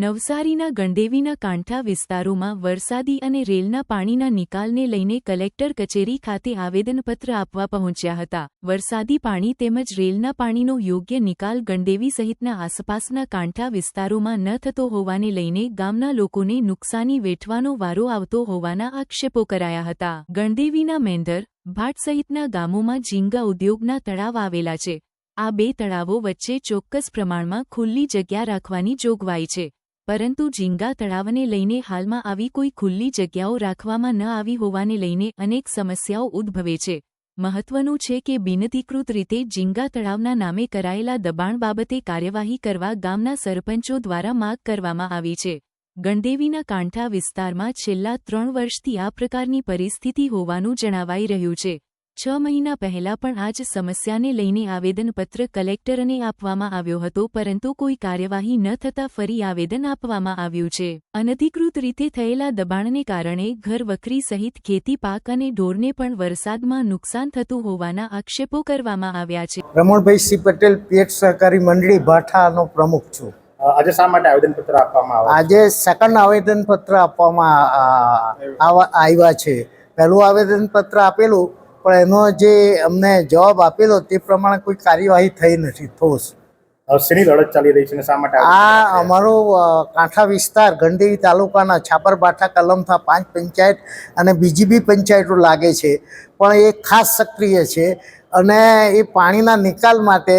નવસારીના ગંડેવીના કાંઠા વિસ્તારોમાં વરસાદી અને રેલના પાણીના નિકાલને લઈને કલેક્ટર કચેરી ખાતે આવેદનપત્ર આપવા પહોંચ્યા હતા. વરસાદી પાણી તેમજ રેલના પાણીનો યોગ્ય નિકાલ ગંડેવી સહિતના આસપાસના કાંઠા વિસ્તારોમાં ન થતો હોવાને લઈને ગામના લોકોને નુકસાની વેઠવાનો વારો આવતો હોવાના આક્ષેપો કરાયા હતા. ગંડેવીના મેંદર ભાટ સહિતના ગામોમાં ઝીંગા ઉદ્યોગના તળાવ આવેલા છે. આ બે તળાવો વચ્ચે ચોક્કસ પ્રમાણમાં ખુલ્લી જગ્યા રાખવાની જોગવાઈ છે. પરંતુ ઝીંગા તળાવને લઈને હાલમાં આવી કોઈ ખુલ્લી જગ્યાઓ રાખવામાં ન આવી હોવાને લઈને અનેક સમસ્યાઓ ઉદ્ભવે છે. મહત્વનું છે કે બિનધિકૃત રીતે ઝીંગા તળાવના નામે કરાયેલા દબાણ બાબતે કાર્યવાહી કરવા ગામના સરપંચો દ્વારા માગ કરવામાં આવી છે. ગણદેવીના કાંઠા વિસ્તારમાં છેલ્લા ત્રણ વર્ષથી આ પ્રકારની પરિસ્થિતિ હોવાનું જણાવાઈ રહ્યું છે. છ મહિના પહેલા પણ આ જ સમસ્યાને લઈને આવેદનપત્ર કલેક્ટરને આપવામાં આવ્યો હતો પરંતુ કોઈ કાર્યવાહી ન થતાં ફરી આવેદન આપવામાં આવ્યું છે. અનધિકૃત રીતે થયેલા દબાણને કારણે ઘર વખરી સહિત ખેતી પાક અને ઢોરને પણ વરસાદમાં નુકસાન થતું હોવાના આક્ષેપો કરવામાં આવ્યા છે. રમણભાઈ સી પટેલ પેટ સહકારી મંડળી ભાઠાનો પ્રમુખ છું. આજે શા માટે આવેદનપત્ર આપવામાં આવ્યું આજે સેકન્ડ આવેદનપત્ર આપવામાં આ, આવ્યા છે. પહેલું આવેદનપત્ર આપેલું પણ એનો જે અમને જવાબ આપેલો તે પ્રમાણે કોઈ કાર્યવાહી થઈ નથી ઠોસ. શેની લડત ચાલી રહી છે શા માટે આ અમારો કાંઠા વિસ્તાર ગંડેવી તાલુકાના છાપરબાઠા કલમથા પાંચ પંચાયત અને બીજી બી પંચાયતો લાગે છે. પણ એ ખાસ સક્રિય છે અને એ પાણીના નિકાલ માટે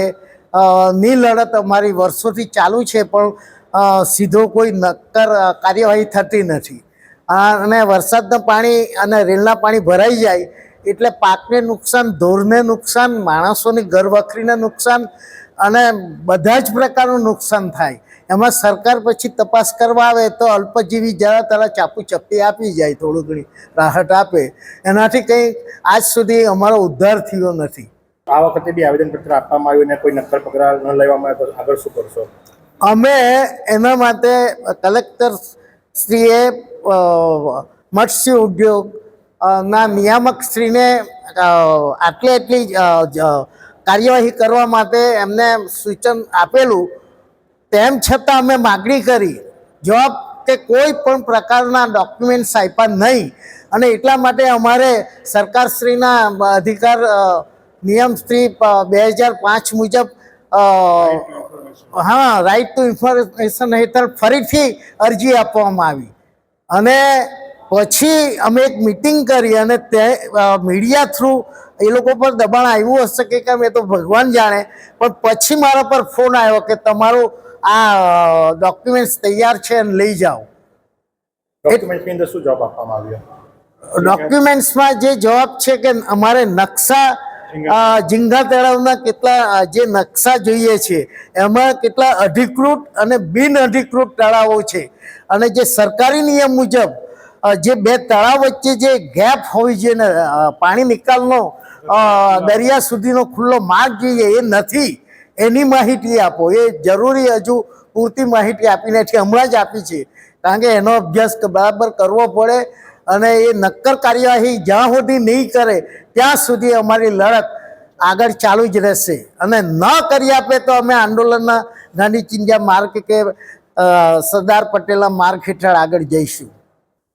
ની લડત અમારી વર્ષોથી ચાલુ છે પણ સીધો કોઈ નક્કર કાર્યવાહી થતી નથી. અને વરસાદનું પાણી અને રેલના પાણી ભરાઈ જાય એટલે પાકને નુકસાન ઢોરને નુકસાન માણસોની ઘર વખરીને નુકસાન અને બધા જ પ્રકારનું નુકસાન થાય. એમાં સરકાર પછી તપાસ કરવા આવે તો અલ્પજીવી જરા તારા ચાપુ ચપટી આપી જાય થોડું ઘણી રાહત આપે. એનાથી કંઈ આજ સુધી અમારો ઉદ્ધાર થયો નથી. આ વખતે બી આવેદનપત્ર આપવામાં આવ્યું અને કોઈ નક્કર પગલાં ન લેવામાં આવે તો આગળ શું કરશો? અમે એના માટે કલેક્ટર શ્રીએ મત્સ્ય ઉદ્યોગ ના નિયામક શ્રીને આટલી આટલી કાર્યવાહી કરવા માટે એમને સૂચન આપેલું. તેમ છતાં અમે માગણી કરી. જવાબ કે કોઈ પણ પ્રકારના ડોક્યુમેન્ટ્સ આપ્યા નહીં. અને એટલા માટે અમારે સરકારશ્રીના અધિકાર નિયમશ્રી બે હજાર પાંચ મુજબ હા રાઈટ ટુ ઇન્ફોર્મેશન હેઠળ ફરીથી અરજી આપવામાં આવી. અને પછી અમે એક મિટિંગ કરી અને તે મીડિયા થ્રુ એ લોકો પર દબાણ આવ્યું હશે કે કેમ એ તો ભગવાન જાણે. પણ પછી મારા પર ફોન આવ્યો કે તમારું આ ડોક્યુમેન્ટ્સ તૈયાર છે અને લઈ જાઓ. ડોક્યુમેન્ટની અંદર શું જવાબ આપવામાં આવ્યો? ડોક્યુમેન્ટ્સમાં જે જવાબ છે કે અમારે નકશા ઝીંગા તળાવના કેટલા જે નકશા જોઈએ છે એમાં કેટલા અધિકૃત અને બિન અધિકૃત તળાવો છે. અને જે સરકારી નિયમ મુજબ જે બે તળાવ વચ્ચે જે ગેપ હોય છે ને પાણી નિકાલનો દરિયા સુધીનો ખુલ્લો માર્ગ જોઈએ એ નથી. એની માહિતી આપો. એ જરૂરી હજુ પૂરતી માહિતી આપી નથી હમણાં જ આપી છે. કારણ કે એનો અભ્યાસ બરાબર કરવો પડે અને એ નક્કર કાર્યવાહી જ્યાં સુધી નહીં કરે, ત્યાં સુધી અમારી લડત આગળ ચાલુ જ રહેશે. અને ન કરી આપે તો અમે આંદોલનના ગાંધી ચિંજા માર્ગ કે સરદાર પટેલના માર્ગ હેઠળ આગળ જઈશું.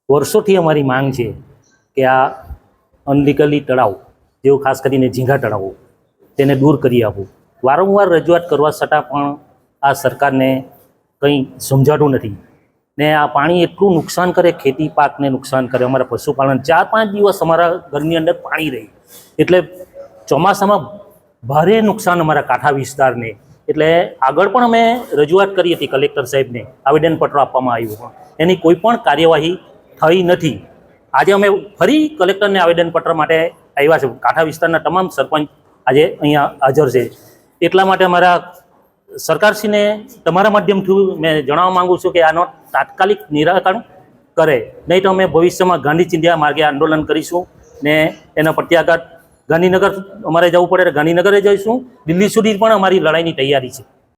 વર્ષોથી અમારી માંગ છે કે આ અનલીગલી તળાવ, જેવું ખાસ કરીને ઝીંગા તળાવો, તેને દૂર કરી આપવું. વારંવાર રજૂઆત કરવા છતાં પણ આ સરકારને કંઈ સમજાતું નથી. ને આ પાણી એટલું નુકસાન કરે, ખેતી પાકને નુકસાન કરે, અમારા પશુપાલન ચાર પાંચ દિવસ અમારા ઘરની અંદર પાણી રહે. એટલે ચોમાસામાં ભારે નુકસાન અમારા કાંઠા વિસ્તારને. એટલે આગળ પણ અમે રજૂઆત કરી હતી કલેક્ટર સાહેબને, આવેદનપત્ર આપવામાં આવ્યું. એની કોઈ પણ કાર્યવાહી થઈ નથી. આજે અમે ફરી કલેક્ટરને આવેદનપત્ર માટે આવ્યા છે. કાંઠા વિસ્તારના તમામ સરપંચ આજે અહીંયા હાજર છે. એટલા માટે અમારા સરકારશ્રીને તમારા માધ્યમથી મેં જણાવવા માંગુ છું કે આનો તાત્કાલિક નિરાકરણ કરે. નહીં તો અમે ભવિષ્યમાં ગાંધી ચિંધ્યા માર્ગે આંદોલન કરીશું ને એના પ્રત્યાઘાત ગાંધીનગર, અમારે જવું પડે ગાંધીનગરે જઈશું. દિલ્હી સુધી પણ અમારી લડાઈની તૈયારી છે.